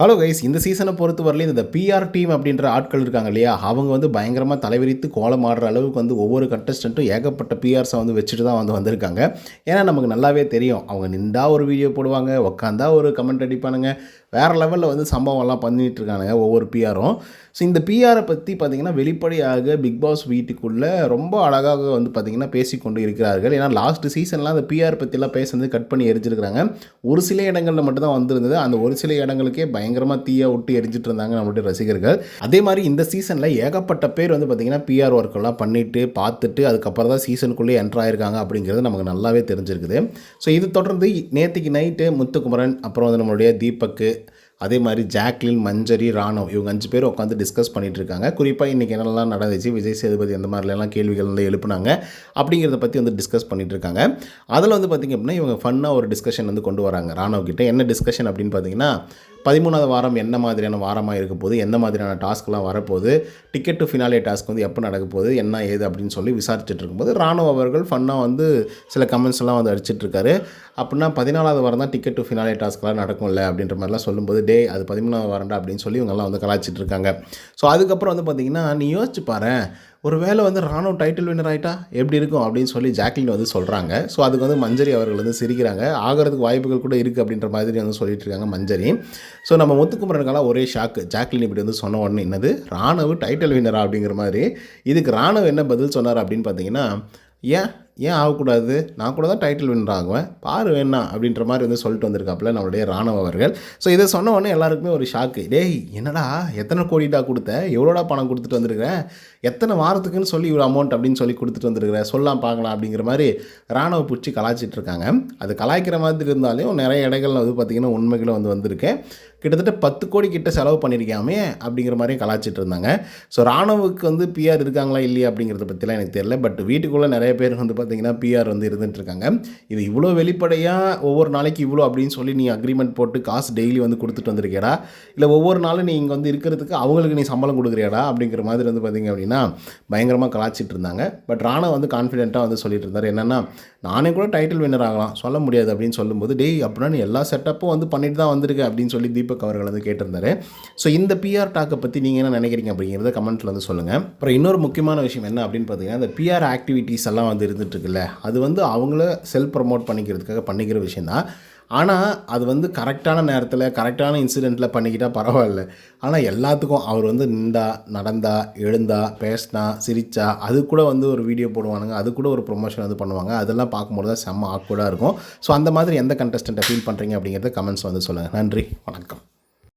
Hello guys இந்த சீசனை பொறுத்த வரலையும் இந்த பிஆர் டீம் அப்படின்ற ஆட்கள் இருக்காங்க இல்லையா? அவங்க வந்து பயங்கரமாக தலைவிரித்து கோலம் ஆடுற அளவுக்கு வந்து ஒவ்வொரு கண்டஸ்டண்ட்டும் ஏகப்பட்ட பிஆர்ஸை வந்து வச்சுட்டு தான் வந்து வந்திருக்காங்க. ஏன்னா நமக்கு நல்லாவே தெரியும். அவங்க நின்றா ஒரு வீடியோ போடுவாங்க உக்காந்தா ஒரு கமெண்ட் அடிப்பானுங்க. வேறு லெவலில் வந்து சம்பவம்லாம் பண்ணிட்டு இருக்கானுங்க ஒவ்வொரு பிஆரும் ஸோ இந்த பிஆரை பற்றி பார்த்திங்கன்னா வெளிப்படையாக பிக் பாஸ் வீட்டுக்குள்ளே ரொம்ப அழகாக வந்து பார்த்திங்கன்னா பேசிக்கொண்டு இருக்கிறார்கள். ஏன்னா லாஸ்ட் சீசன்லாம் அந்த பிஆர் பற்றிலாம் பேசுனது கட் பண்ணி எரிஞ்சிருக்கிறாங்க. ஒரு சில இடங்களில் மட்டும்தான் வந்திருந்தது. அந்த ஒரு சில இடங்களுக்கே பயங்கரமாக தீயை விட்டு எரிஞ்சிட்டு இருந்தாங்க நம்மளுடைய ரசிகர்கள். அதே மாதிரி இந்த சீசனில் ஏகப்பட்ட பேர் வந்து பார்த்திங்கன்னா பிஆர் ஒர்க்கெல்லாம் பண்ணிவிட்டு பார்த்துட்டு அதுக்கப்புறம் தான் சீசனுக்குள்ளே என்ட்ரு ஆயிருக்காங்க அப்படிங்கிறது நமக்கு நல்லாவே தெரிஞ்சிருக்குது. ஸோ இது தொடர்ந்து நேற்றுக்கு நைட்டு முத்துக்குமரன் அப்புறம் வந்து நம்மளுடைய தீபக்கு அதே மாதிரி ஜாக்லின் மஞ்சரி ராணவ் இவங்க அஞ்சு பேர் உட்காந்து டிஸ்கஸ் பண்ணிகிட்டு இருக்காங்க. குறிப்பாக இன்றைக்கி என்னெல்லாம் நடந்துச்சு விஜய் சேதுபதி அந்த மாதிரிலாம் கேள்விகள் வந்து எழுப்புனாங்க அப்படிங்கிறத பற்றி வந்து டிஸ்கஸ் பண்ணிகிட்டு இருக்காங்க. அதில் வந்து பார்த்திங்க அப்படின்னா இவங்க ஃபன்னாக ஒரு டிஸ்கஷன் வந்து கொண்டு வராங்க. ராணவ் கிட்டே என்ன டிஸ்கஷன் அப்படின்னு பார்த்தீங்கன்னா பதிமூணாவது வாரம் என்ன மாதிரியான வாரமாக இருக்க போகுது எந்த மாதிரியான டாஸ்க்லாம் வரப்போகுது டிக்கெட் டு ஃபினாலே டாஸ்க் வந்து எப்போ நடக்க போகுது என்ன ஏது அப்படின்னு சொல்லி விசாரிச்சுட்டு இருக்கும்போது ராணுவ அவர்கள் ஃபன்னாக வந்து சில கமெண்ட்ஸ் எல்லாம் வந்து அடிச்சிட்ருக்காரு அப்படின்னா பதினாலாவது வாரம் தான் டிக்கெட் டு ஃபினாலே டாஸ்க்லாம் நடக்கும்ல அப்படின்ற மாதிரிலாம் சொல்லும்போது டே அது பதிமூணாவது வாரம்டா அப்படின்னு சொல்லி இவங்கெல்லாம் வந்து கலாய்ச்சிட்டு இருக்காங்க. ஸோ அதுக்கப்புறம் வந்து பார்த்திங்கன்னா நீ யோசிச்சு பாரு ஒரு வேளை வந்து ராணுவ டைட்டில் வின்னர் ஆகிட்டா எப்படி இருக்கும் அப்படின்னு சொல்லி ஜாக்லின் வந்து சொல்கிறாங்க ஸோ அதுக்கு வந்து மஞ்சரி அவர்கள் வந்து சிரிக்கிறாங்க. ஆகிறதுக்கு வாய்ப்புகள் கூட இருக்குது அப்படின்ற மாதிரி வந்து சொல்லிட்டு இருக்காங்க மஞ்சரி. ஸோ நம்ம முத்துக்குமரனுக்கெல்லாம் ஒரே ஷாக்கு ஜாக்லின் இப்படி வந்து சொன்ன உடனே என்னது? ராணுவ டைட்டில் வின்னரா அப்படிங்கிற மாதிரி. இதுக்கு ராணுவ என்ன பதில் சொன்னார் அப்படின்னு பார்த்தீங்கன்னா ஏன் ஏன் ஆகக்கூடாது? நான் கூட தான் டைட்டில் வின்னர் ஆகுவேன். பாரு வேணா அப்படின்ற மாதிரி வந்து சொல்லிட்டு வந்திருக்காப்புல நம்மளுடைய ராணுவ அவர்கள். ஸோ இதை சொன்ன உடனே எல்லாருக்குமே ஒரு ஷாக்கு டேய் என்னடா எத்தனை கோடிடா கொடுத்த? எவ்வளோடா பணம் கொடுத்துட்டு வந்திருக்கிறேன்? எத்தனை வாரத்துக்குன்னு சொல்லி இவ்வளோ அமௌண்ட் அப்படின்னு சொல்லி கொடுத்துட்டு வந்திருக்கிறேன் சொல்லலாம் பார்க்கலாம் அப்படிங்கிற மாதிரி ராணுவ பிடிச்சி கலாய்ச்சிட்டு இருக்காங்க. அது கலாய்க்கிற மாதிரி இருந்தாலும் நிறைய இடங்கள்ல வந்து பார்த்திங்கன்னா உண்மைகளை வந்து வந்திருக்கேன் கிட்டத்தட்ட பத்து கோடி கிட்ட செலவு பண்ணியிருக்காமே அப்படிங்கிற மாதிரியும் கலாச்சிட்டு இருந்தாங்க. ஸோ ராணுவுக்கு வந்து பிஆர் இருக்காங்களா இல்லையா அப்படிங்கிறத பற்றிலாம் எனக்கு தெரியல. பட் வீட்டுக்குள்ளே நிறைய பேர் வந்து பார்த்தீங்கன்னா பிஆர் வந்து இருந்துட்டுருக்காங்க. இது இவ்வளோ வெளிப்படையாக ஒவ்வொரு நாளைக்கு இவ்வளோ அப்படின்னு சொல்லி நீ அக்ரிமெண்ட் போட்டு காசு டெய்லி வந்து கொடுத்துட்டு வந்திருக்கியடா? இல்லை ஒவ்வொரு நாளும் நீ இங்கே வந்து இருக்கிறதுக்கு அவங்களுக்கு நீ சம்பளம் கொடுக்குறியாடா? அப்படிங்கிற மாதிரி வந்து பார்த்திங்க அப்படின்னா பயங்கரமாக கலாச்சிட்டு இருந்தாங்க. பட் ராணா வந்து கான்ஃபிடென்ட்டாக வந்து சொல்லிட்டு இருந்தார். என்னென்னா நானே கூட டைட்டில் வின்னர் ஆகலாம். சொல்ல முடியாது அப்படின்னு சொல்லும்போது டெய் அப்படின்னா நீ எல்லா செட்டப்பும் வந்து பண்ணிட்டு தான் வந்திருக்க அப்படின்னு சொல்லி தீபக் அவர்கள் வந்து கேட்டிருந்தாரு. ஸோ இந்த பிஆர் டாக்கை பற்றி நீங்கள் என்ன நினைக்கிறீங்க அப்படிங்கிறத கமெண்ட்டில் வந்து சொல்லுங்கள் அப்புறம் இன்னொரு முக்கியமான விஷயம் என்ன அப்படின்னு பார்த்தீங்கன்னா இந்த பிஆர் ஆக்டிவிட்டீஸ் எல்லாம் வந்து இருந்துட்டு இருக்குல்ல அது வந்து அவங்கள செல்ஃப் ப்ரமோட் பண்ணிக்கிறதுக்காக பண்ணிக்கிற விஷயந்தான் ஆனால் அது வந்து கரெக்டான நேரத்தில் கரெக்டான இன்சிடெண்ட்டில் பண்ணிக்கிட்டால் பரவாயில்ல. ஆனால் எல்லாத்துக்கும் அவர் வந்து நின்றா நடந்தா எழுந்தா பேசினா சிரிச்சா அது கூட வந்து ஒரு வீடியோ போடுவானுங்க அது கூட ஒரு ப்ரொமோஷன் வந்து பண்ணுவாங்க. அதெல்லாம் பார்க்கும்போது தான் செம்ம ஆக்வர்டாக இருக்கும். ஸோ அந்த மாதிரி எந்த கண்டஸ்டண்ட்டை ஃபீல் பண்ணுறீங்க அப்படிங்கிறத கமெண்ட்ஸ் வந்து சொல்லுங்கள் நன்றி வணக்கம்.